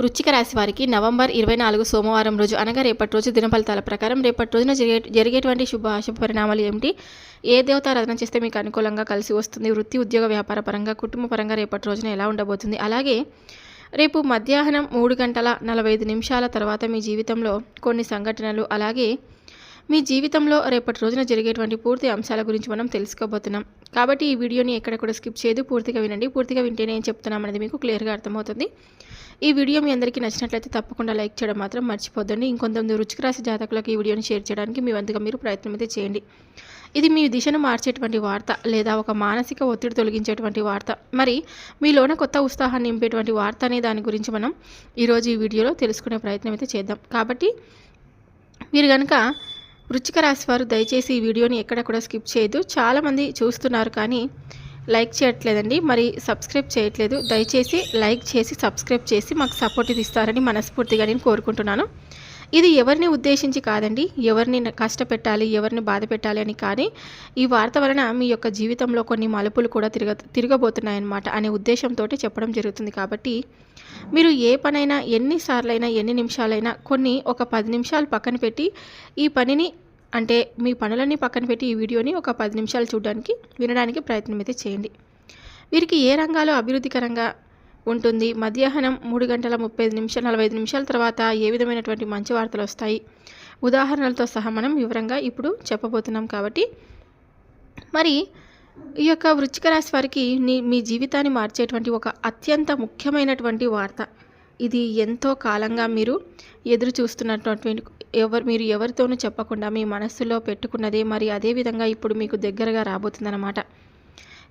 వృచ్చిక రాశి వారికి నవంబర్ ఇరవై నాలుగు సోమవారం రోజు అనగా రేపటి రోజు దినఫలితాల ప్రకారం రేపటి రోజున జరిగే జరిగేటువంటి శుభ అశుభ పరిణామాలు ఏమిటి? ఏ దేవత రచన చేస్తే మీకు అనుకూలంగా కలిసి వస్తుంది? వృత్తి ఉద్యోగ వ్యాపార పరంగా కుటుంబ పరంగా రేపటి రోజున ఎలా ఉండబోతుంది? అలాగే రేపు మధ్యాహ్నం మూడు గంటల నలభై ఐదు నిమిషాల తర్వాత మీ జీవితంలో కొన్ని సంఘటనలు అలాగే మీ జీవితంలో రేపటి రోజున జరిగేటువంటి పూర్తి అంశాల గురించి మనం తెలుసుకోబోతున్నాం. కాబట్టి ఈ వీడియోని ఎక్కడ కూడా స్కిప్ చేయదు. పూర్తిగా వినండి. పూర్తిగా వింటేనే నేను చెప్తున్నాం అనేది మీకు క్లియర్గా అర్థమవుతుంది. ఈ వీడియో మీ అందరికీ నచ్చినట్లయితే తప్పకుండా లైక్ చేయడం మాత్రం మర్చిపోద్దండి. ఇంకొంతమంది రుచికి రాసి జాతకులకు ఈ వీడియోని షేర్ చేయడానికి మీ వంతుగా మీరు ప్రయత్నం అయితే చేయండి. ఇది మీ దిశను మార్చేటువంటి వార్త లేదా ఒక మానసిక ఒత్తిడి తొలగించేటువంటి వార్త. మరి మీలోన కొత్త ఉత్సాహాన్ని నింపేటువంటి వార్త అనే దాని గురించి మనం ఈరోజు ఈ వీడియోలో తెలుసుకునే ప్రయత్నం అయితే చేద్దాం. కాబట్టి మీరు కనుక వృచ్చిక రాశి వారు దయచేసి ఈ వీడియోని ఎక్కడ కూడా స్కిప్ చేయదు చాలామంది చూస్తున్నారు కానీ లైక్ చేయట్లేదండి మరి సబ్స్క్రైబ్ చేయట్లేదు. దయచేసి లైక్ చేసి సబ్స్క్రైబ్ చేసి మాకు సపోర్ట్ ఇస్తారని మనస్ఫూర్తిగా నేను కోరుకుంటున్నాను. ఇది ఎవరిని ఉద్దేశించి కాదండి ఎవరిని కష్టపెట్టాలి ఎవరిని బాధ పెట్టాలి అని కానీ ఈ వార్త వలన మీ యొక్క జీవితంలో కొన్ని మలుపులు కూడా తిరగ తిరగబోతున్నాయన్నమాట అనే ఉద్దేశంతో చెప్పడం జరుగుతుంది కాబట్టి మీరు ఏ పనైనా ఎన్నిసార్లైనా ఎన్ని నిమిషాలైనా కొన్ని ఒక పది నిమిషాలు పక్కన పెట్టి ఈ పనిని అంటే మీ పనులన్నీ పక్కన పెట్టి ఈ వీడియోని ఒక పది నిమిషాలు చూడడానికి వినడానికి ప్రయత్నం అయితే చేయండి. వీరికి ఏ రంగాలు అభివృద్ధికరంగా ఉంటుంది? మధ్యాహ్నం మూడు గంటల ముప్పై నిమిషాలు నలభై ఐదు నిమిషాల తర్వాత ఏ విధమైనటువంటి మంచి వార్తలు వస్తాయి? ఉదాహరణలతో సహా మనం వివరంగా ఇప్పుడు చెప్పబోతున్నాం కాబట్టి. మరి ఈ యొక్క వృచ్చిక రాశి వారికి నీ మీ జీవితాన్ని మార్చేటువంటి ఒక అత్యంత ముఖ్యమైనటువంటి వార్త. ఇది ఎంతో కాలంగా మీరు ఎదురు చూస్తున్నటువంటి ఎవరు మీరు ఎవరితోనూ చెప్పకుండా మీ మనస్సులో పెట్టుకున్నదే మరి అదే విధంగా ఇప్పుడు మీకు దగ్గరగా రాబోతుందన్నమాట.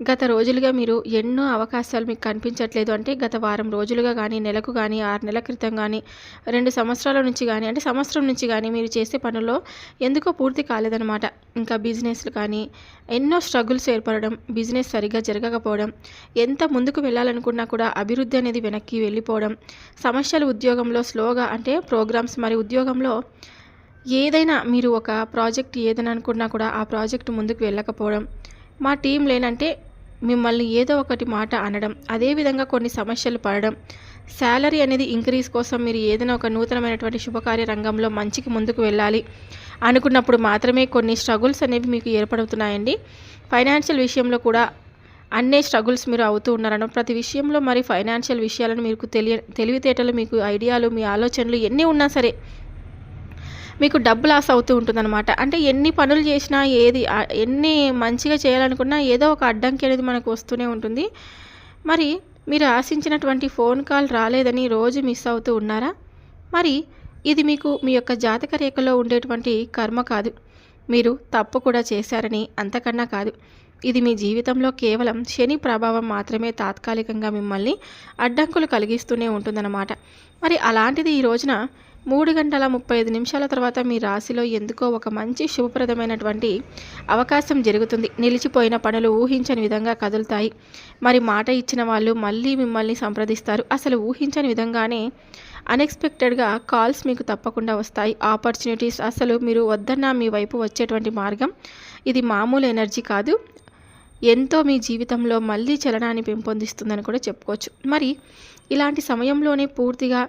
గత రోజులుగా మీరు ఎన్నో అవకాశాలు మీకు కనిపించట్లేదు అంటే గత వారం రోజులుగా కానీ నెలకు కానీ ఆరు నెలల క్రితం కానీ రెండు సంవత్సరాల నుంచి కానీ అంటే సంవత్సరం నుంచి కానీ మీరు చేసే పనుల్లో ఎందుకో పూర్తి కాలేదన్నమాట. ఇంకా బిజినెస్లు కానీ ఎన్నో స్ట్రగుల్స్ ఏర్పడడం బిజినెస్ సరిగ్గా జరగకపోవడం ఎంత ముందుకు వెళ్ళాలనుకున్నా కూడా అభివృద్ధి అనేది వెనక్కి వెళ్ళిపోవడం సమస్యలు ఉద్యోగంలో స్లోగా అంటే ప్రోగ్రామ్స్ మరి ఉద్యోగంలో ఏదైనా మీరు ఒక ప్రాజెక్ట్ ఏదైనా అనుకున్నా కూడా ఆ ప్రాజెక్ట్ ముందుకు వెళ్ళకపోవడం మా టీం లేనంటే మిమ్మల్ని ఏదో ఒకటి మాట అనడం అదేవిధంగా కొన్ని సమస్యలు పడడం శాలరీ అనేది ఇంక్రీజ్ కోసం మీరు ఏదైనా ఒక నూతనమైనటువంటి శుభకార్య రంగంలో మంచికి ముందుకు వెళ్ళాలి అనుకున్నప్పుడు మాత్రమే కొన్ని స్ట్రగుల్స్ అనేవి మీకు ఏర్పడుతున్నాయండి. ఫైనాన్షియల్ విషయంలో కూడా అన్నే స్ట్రగుల్స్ మీరు అవుతూ ఉన్నారను ప్రతి విషయంలో మరి ఫైనాన్షియల్ విషయాలను మీకు తెలియ తెలివితేటలు మీకు ఐడియాలు మీ ఆలోచనలు ఎన్ని ఉన్నా సరే మీకు డబ్బు లాస్ అవుతూ ఉంటుందన్నమాట. అంటే ఎన్ని పనులు చేసినా ఏది ఎన్ని మంచిగా చేయాలనుకున్నా ఏదో ఒక అడ్డంకి అనేది మనకు వస్తూనే ఉంటుంది. మరి మీరు ఆశించినటువంటి ఫోన్ కాల్ రాలేదని రోజు మిస్ అవుతూ ఉన్నారా? మరి ఇది మీకు మీ యొక్క జాతక రేఖలో ఉండేటువంటి కర్మ కాదు. మీరు తప్పు కూడా చేశారని అంతకన్నా కాదు. ఇది మీ జీవితంలో కేవలం శని ప్రభావం మాత్రమే తాత్కాలికంగా మిమ్మల్ని అడ్డంకులు కలిగిస్తూనే ఉంటుందన్నమాట. మరి అలాంటిది ఈ రోజున మూడు గంటల ముప్పై ఐదు నిమిషాల తర్వాత మీ రాశిలో ఎందుకో ఒక మంచి శుభప్రదమైనటువంటి అవకాశం జరుగుతుంది. నిలిచిపోయిన పనులు ఊహించని విధంగా కదులుతాయి. మరి మాట ఇచ్చిన వాళ్ళు మళ్ళీ మిమ్మల్ని సంప్రదిస్తారు. అసలు ఊహించని విధంగానే అన్ఎక్స్పెక్టెడ్గా కాల్స్ మీకు తప్పకుండా వస్తాయి. ఆపర్చునిటీస్ అసలు మీరు వద్దన్న మీ వైపు వచ్చేటువంటి మార్గం ఇది మామూలు ఎనర్జీ కాదు. ఎంతో మీ జీవితంలో మళ్ళీ చలనాన్ని పెంపొందిస్తుందని కూడా చెప్పుకోవచ్చు. మరి ఇలాంటి సమయంలోనే పూర్తిగా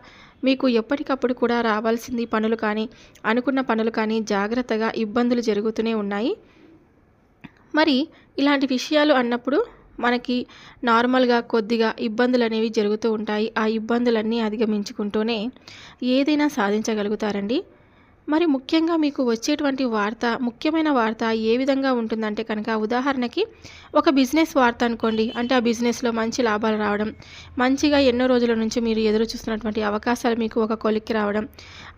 మీకు ఎప్పటికప్పుడు కూడా రావాల్సింది పనులు కానీ అనుకున్న పనులు కానీ జాగ్రత్తగా ఇబ్బందులు జరుగుతూనే ఉన్నాయి. మరి ఇలాంటి విషయాలు అన్నప్పుడు మనకి నార్మల్గా కొద్దిగా ఇబ్బందులు అనేవి జరుగుతూ ఉంటాయి. ఆ ఇబ్బందులన్నీ అధిగమించుకుంటూనే ఏదైనా సాధించగలుగుతారండి. మరి ముఖ్యంగా మీకు వచ్చేటువంటి వార్త ముఖ్యమైన వార్త ఏ విధంగా ఉంటుందంటే కనుక ఉదాహరణకి ఒక బిజినెస్ వార్త అనుకోండి. అంటే ఆ బిజినెస్లో మంచి లాభాలు రావడం మంచిగా ఎన్నో రోజుల నుంచి మీరు ఎదురు చూస్తున్నటువంటి అవకాశాలు మీకు ఒక కొలిక్కి రావడం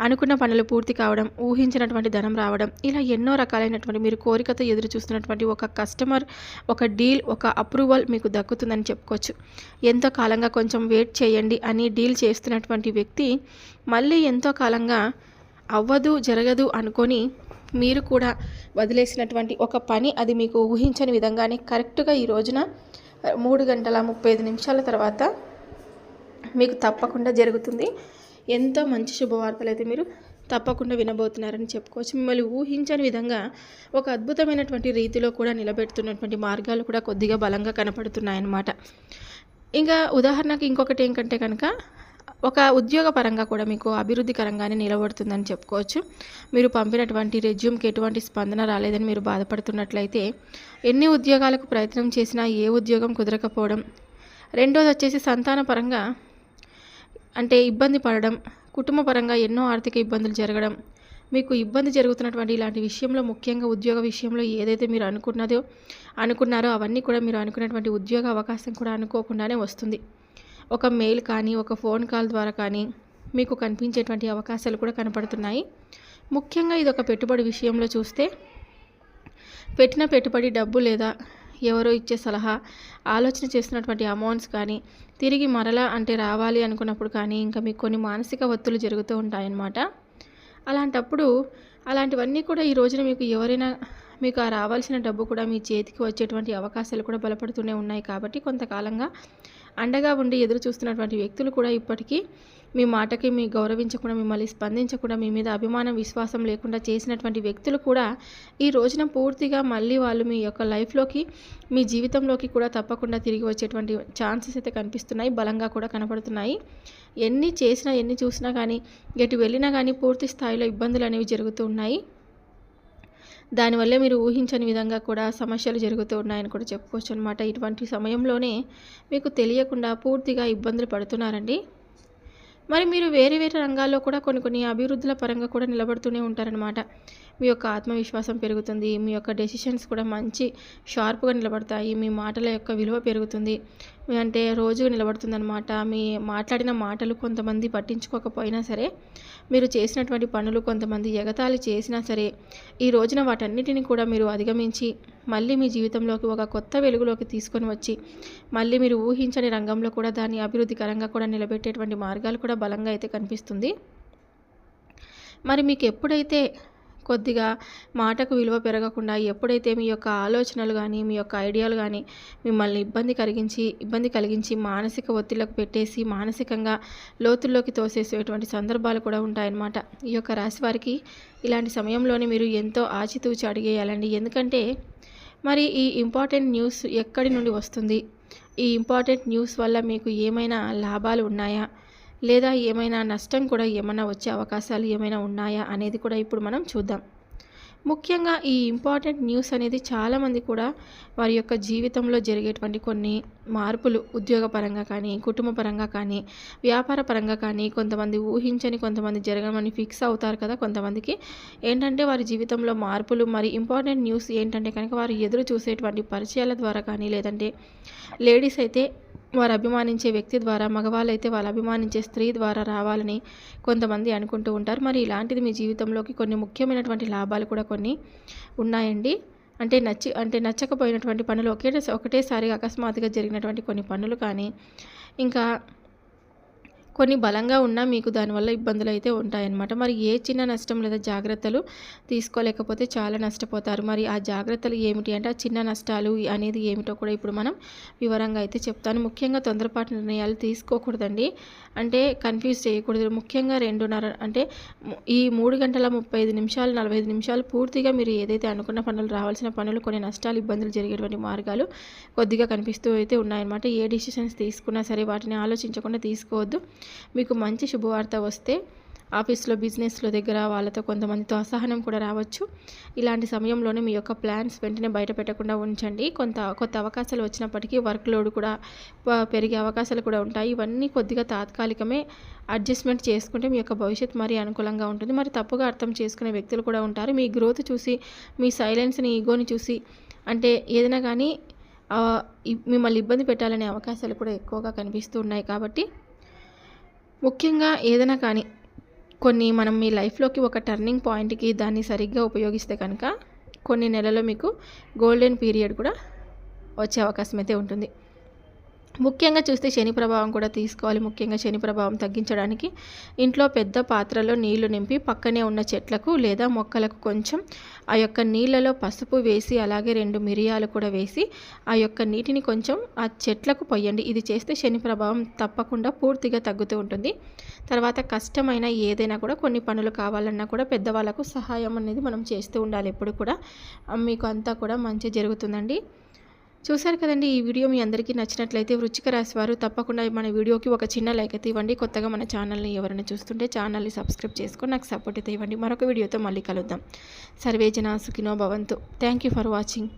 అనుకున్న పనులు పూర్తి కావడం ఊహించినటువంటి ధనం రావడం ఇలా ఎన్నో రకాలైనటువంటి మీరు కోరికతో ఎదురు చూస్తున్నటువంటి ఒక కస్టమర్ ఒక డీల్ ఒక అప్రూవల్ మీకు దక్కుతుందని చెప్పుకోవచ్చు. ఎంతో కాలంగా కొంచెం వెయిట్ చేయండి అని డీల్ చేస్తున్నటువంటి వ్యక్తి మళ్ళీ ఎంతో కాలంగా అవ్వదు జరగదు అనుకొని మీరు కూడా వదిలేసినటువంటి ఒక పని అది మీకు ఊహించని విధంగానే కరెక్ట్గా ఈ రోజున మూడు గంటల ముప్పై ఐదు నిమిషాల తర్వాత మీకు తప్పకుండా జరుగుతుంది. ఎంతో మంచి శుభవార్తలు అయితే మీరు తప్పకుండా వినబోతున్నారని చెప్పుకోవచ్చు. మిమ్మల్ని ఊహించని విధంగా ఒక అద్భుతమైనటువంటి రీతిలో కూడా నిలబెడుతున్నటువంటి మార్గాలు కూడా కొద్దిగా బలంగా కనపడుతున్నాయన్నమాట. ఇంకా ఉదాహరణకు ఇంకొకటి ఏంటంటే కనుక ఒక ఉద్యోగపరంగా కూడా మీకు అభివృద్ధికరంగానే నిలబడుతుందని చెప్పుకోవచ్చు. మీరు పంపినటువంటి రెజ్యూమ్కి ఎటువంటి స్పందన రాలేదని మీరు బాధపడుతున్నట్లయితే ఎన్ని ఉద్యోగాలకు ప్రయత్నం చేసినా ఏ ఉద్యోగం కుదరకపోవడం రెండోది వచ్చేసి సంతానపరంగా అంటే ఇబ్బంది పడడం కుటుంబపరంగా ఎన్నో ఆర్థిక ఇబ్బందులు జరగడం. మీకు ఇబ్బంది జరుగుతున్నటువంటి ఇలాంటి విషయంలో ముఖ్యంగా ఉద్యోగ విషయంలో ఏదైతే మీరు అనుకున్నదో అనుకున్నారో అవన్నీ కూడా మీరు అనుకున్నటువంటి ఉద్యోగ అవకాశం కూడా అనుకోకుండానే వస్తుంది. ఒక మెయిల్ కానీ ఒక ఫోన్ కాల్ ద్వారా కానీ మీకు కనిపించేటువంటి అవకాశాలు కూడా కనపడుతున్నాయి. ముఖ్యంగా ఇది ఒక పెట్టుబడి విషయంలో చూస్తే పెట్టిన పెట్టుబడి డబ్బు లేదా ఎవరో ఇచ్చే సలహా ఆలోచన చేస్తున్నటువంటి అమౌంట్స్ కానీ తిరిగి మరలా అంటే రావాలి అనుకున్నప్పుడు కానీ ఇంకా మీకు కొన్ని మానసిక ఒత్తులు జరుగుతూ ఉంటాయన్నమాట. అలాంటప్పుడు అలాంటివన్నీ కూడా ఈ రోజున మీకు ఎవరైనా మీకు ఆ రావాల్సిన డబ్బు కూడా మీ చేతికి వచ్చేటువంటి అవకాశాలు కూడా బలపడుతూనే ఉన్నాయి కాబట్టి కొంతకాలంగా అండగా ఉండి ఎదురు చూస్తున్నటువంటి వ్యక్తులు కూడా ఇప్పటికీ మీ మాటకి మీ గౌరవించకుండా మిమ్మల్ని స్పందించకుండా మీ మీద అభిమానం విశ్వాసం లేకుండా చేసినటువంటి వ్యక్తులు కూడా ఈ రోజున పూర్తిగా మళ్ళీ వాళ్ళు మీ యొక్క లైఫ్లోకి మీ జీవితంలోకి కూడా తప్పకుండా తిరిగి వచ్చేటువంటి ఛాన్సెస్ అయితే కనిపిస్తున్నాయి. బలంగా కూడా కనపడుతున్నాయి. ఎన్ని చేసినా ఎన్ని చూసినా కానీ ఎటు వెళ్ళినా కానీ పూర్తి స్థాయిలో ఇబ్బందులు అనేవి జరుగుతూ ఉన్నాయి. దానివల్లే మీరు ఊహించని విధంగా కూడా సమస్యలు జరుగుతూ ఉన్నాయని కూడా చెప్పుకోవచ్చు అనమాట ఇటువంటి సమయంలోనే మీకు తెలియకుండా పూర్తిగా ఇబ్బందులు పడుతున్నారండి. మరి మీరు వేరే వేరే రంగాల్లో కూడా కొన్ని కొన్ని అభివృద్ధుల పరంగా కూడా నిలబడుతూనే ఉంటారనమాట మీ యొక్క ఆత్మవిశ్వాసం పెరుగుతుంది మీ యొక్క డెసిషన్స్ కూడా మంచి షార్ప్గా నిలబడతాయి మీ మాటల యొక్క విలువ పెరుగుతుంది. మీ అంటే రోజు నిలబడుతుందనమాట మీ మాట్లాడిన మాటలు కొంతమంది పట్టించుకోకపోయినా సరే మీరు చేసినటువంటి పనులు కొంతమంది ఎగతాళి చేసినా సరే ఈ రోజున వాటన్నిటిని కూడా మీరు అధిగమించి మళ్ళీ మీ జీవితంలోకి ఒక కొత్త వెలుగులోకి తీసుకొని వచ్చి మళ్ళీ మీరు ఊహించని రంగంలో కూడా దాన్ని అభివృద్ధికరంగా కూడా నిలబెట్టేటువంటి మార్గాలు కూడా బలంగా అయితే కనిపిస్తుంది. మరి మీకు ఎప్పుడైతే కొద్దిగా మాటకు విలువ పెరగకుండా ఎప్పుడైతే మీ యొక్క ఆలోచనలు కానీ మీ యొక్క ఐడియాలు కానీ మిమ్మల్ని ఇబ్బంది కలిగించి ఇబ్బంది కలిగించి మానసిక ఒత్తిళ్ళకు పెట్టేసి మానసికంగా లోతుల్లోకి తోసేసేటువంటి సందర్భాలు కూడా ఉంటాయన్నమాట. ఈ యొక్క రాశి వారికి ఇలాంటి సమయంలోనే మీరు ఎంతో ఆచితూచి అడిగేయాలండి. ఎందుకంటే మరి ఈ ఇంపార్టెంట్ న్యూస్ ఎక్కడి నుండి వస్తుంది? ఈ ఇంపార్టెంట్ న్యూస్ వల్ల మీకు ఏమైనా లాభాలు ఉన్నాయా? లేదా ఏమైనా నష్టం కూడా ఏమైనా వచ్చే అవకాశాలు ఏమైనా ఉన్నాయా అనేది కూడా ఇప్పుడు మనం చూద్దాం. ముఖ్యంగా ఈ ఇంపార్టెంట్ న్యూస్ అనేది చాలామంది కూడా వారి యొక్క జీవితంలో జరిగేటువంటి కొన్ని మార్పులు ఉద్యోగపరంగా కానీ కుటుంబ పరంగా కానీ వ్యాపార పరంగా కానీ కొంతమంది ఊహించని కొంతమంది జరగమని ఫిక్స్ అవుతారు కదా కొంతమందికి. ఏంటంటే వారి జీవితంలో మార్పులు మరి ఇంపార్టెంట్ న్యూస్ ఏంటంటే కనుక వారు ఎదురు చూసేటువంటి పరిచయాల ద్వారా కానీ లేదంటే లేడీస్ అయితే వారు అభిమానించే వ్యక్తి ద్వారా మగవాళ్ళైతే వాళ్ళు అభిమానించే స్త్రీ ద్వారా రావాలని కొంతమంది అనుకుంటూ ఉంటారు. మరి ఇలాంటిది మీ జీవితంలోకి కొన్ని ముఖ్యమైనటువంటి లాభాలు కూడా కొన్ని ఉన్నాయండి. అంటే నచ్చి అంటే నచ్చకపోయినటువంటి పనులు ఒకే ఒకటేసారి అకస్మాత్తుగా జరిగినటువంటి కొన్ని పనులు కానీ ఇంకా కొన్ని బలంగా ఉన్నా మీకు దానివల్ల ఇబ్బందులు అయితే ఉంటాయన్నమాట. మరి ఏ చిన్న నష్టం లేదా జాగ్రత్తలు తీసుకోలేకపోతే చాలా నష్టపోతారు. మరి ఆ జాగ్రత్తలు ఏమిటి అంటే ఆ చిన్న నష్టాలు అనేది ఏమిటో కూడా ఇప్పుడు మనం వివరంగా అయితే చెప్తాను. ముఖ్యంగా తొందరపాటు నిర్ణయాలు తీసుకోకూడదండి. అంటే కన్ఫ్యూజ్ చేయకూడదు. ముఖ్యంగా రెండున్నర అంటే ఈ మూడు గంటల ముప్పై ఐదు నిమిషాలు నలభై ఐదు నిమిషాలు పూర్తిగా మీరు ఏదైతే అనుకున్న పనులు రావాల్సిన పనులు కొన్ని నష్టాలు ఇబ్బందులు జరిగేటువంటి మార్గాలు కొద్దిగా కనిపిస్తూ అయితే ఉన్నాయన్నమాట. ఏ డిసిషన్స్ తీసుకున్నా సరే వాటిని ఆలోచించకుండా తీసుకోవద్దు. మీకు మంచి శుభవార్త వస్తే ఆఫీస్లో బిజినెస్లో దగ్గర వాళ్ళతో కొంతమందితో అసహనం కూడా రావచ్చు. ఇలాంటి సమయంలోనే మీ యొక్క ప్లాన్స్ వెంటనే బయట పెట్టకుండా ఉంచండి. కొంత కొత్త అవకాశాలు వచ్చినప్పటికీ వర్క్ లోడ్ కూడా పెరిగే అవకాశాలు కూడా ఉంటాయి. ఇవన్నీ కొద్దిగా తాత్కాలికమే అడ్జస్ట్మెంట్ చేసుకుంటే మీ యొక్క భవిష్యత్ మరీ అనుకూలంగా ఉంటుంది. మరి తప్పుగా అర్థం చేసుకునే వ్యక్తులు కూడా ఉంటారు. మీ గ్రోత్ చూసి మీ సైలెన్స్ని ఈగోని చూసి అంటే ఏదైనా కానీ మిమ్మల్ని ఇబ్బంది పెట్టాలనే అవకాశాలు కూడా ఎక్కువగా కనిపిస్తూ ఉన్నాయి కాబట్టి ముఖ్యంగా ఏదైనా కానీ కొన్ని మనం మీ లైఫ్లోకి ఒక టర్నింగ్ పాయింట్కి దాన్ని సరిగ్గా ఉపయోగిస్తే కనుక కొన్ని నెలల్లో మీకు గోల్డెన్ పీరియడ్ కూడా వచ్చే అవకాశం అయితే ఉంటుంది. ముఖ్యంగా చూస్తే శని ప్రభావం కూడా తీసుకోవాలి. ముఖ్యంగా శని ప్రభావం తగ్గించడానికి ఇంట్లో పెద్ద పాత్రలో నీళ్ళు నింపి పక్కనే ఉన్న చెట్లకు లేదా మొక్కలకు కొంచెం ఆ యొక్క నీళ్ళలో పసుపు వేసి అలాగే రెండు మిరియాలు కూడా వేసి ఆ యొక్క నీటిని కొంచెం ఆ చెట్లకు పొయ్యండి. ఇది చేస్తే శని ప్రభావం తప్పకుండా పూర్తిగా తగ్గుతూ ఉంటుంది. తర్వాత కష్టమైన ఏదైనా కూడా కొన్ని పనులు కావాలన్నా కూడా పెద్దవాళ్ళకు సహాయం అనేది మనం చేస్తూ ఉండాలి. ఎప్పుడు కూడా మీకు అంతా కూడా మంచి జరుగుతుందండి. చూశారు కదండి ఈ వీడియో మీ అందరికీ నచ్చినట్లయితే వృచ్చిక రాశి వారు తప్పకుండా మన వీడియోకి ఒక చిన్న లైక్ అయితే ఇవ్వండి. కొత్తగా మన ఛానల్ని ఎవరైనా చూస్తుంటే ఛానల్ని సబ్స్క్రైబ్ చేసుకొని నాకు సపోర్ట్ అయితే ఇవ్వండి. మరొక వీడియోతో మళ్ళీ కలుద్దాం. సర్వేజన సుఖినో భవంతు. Thank you for watching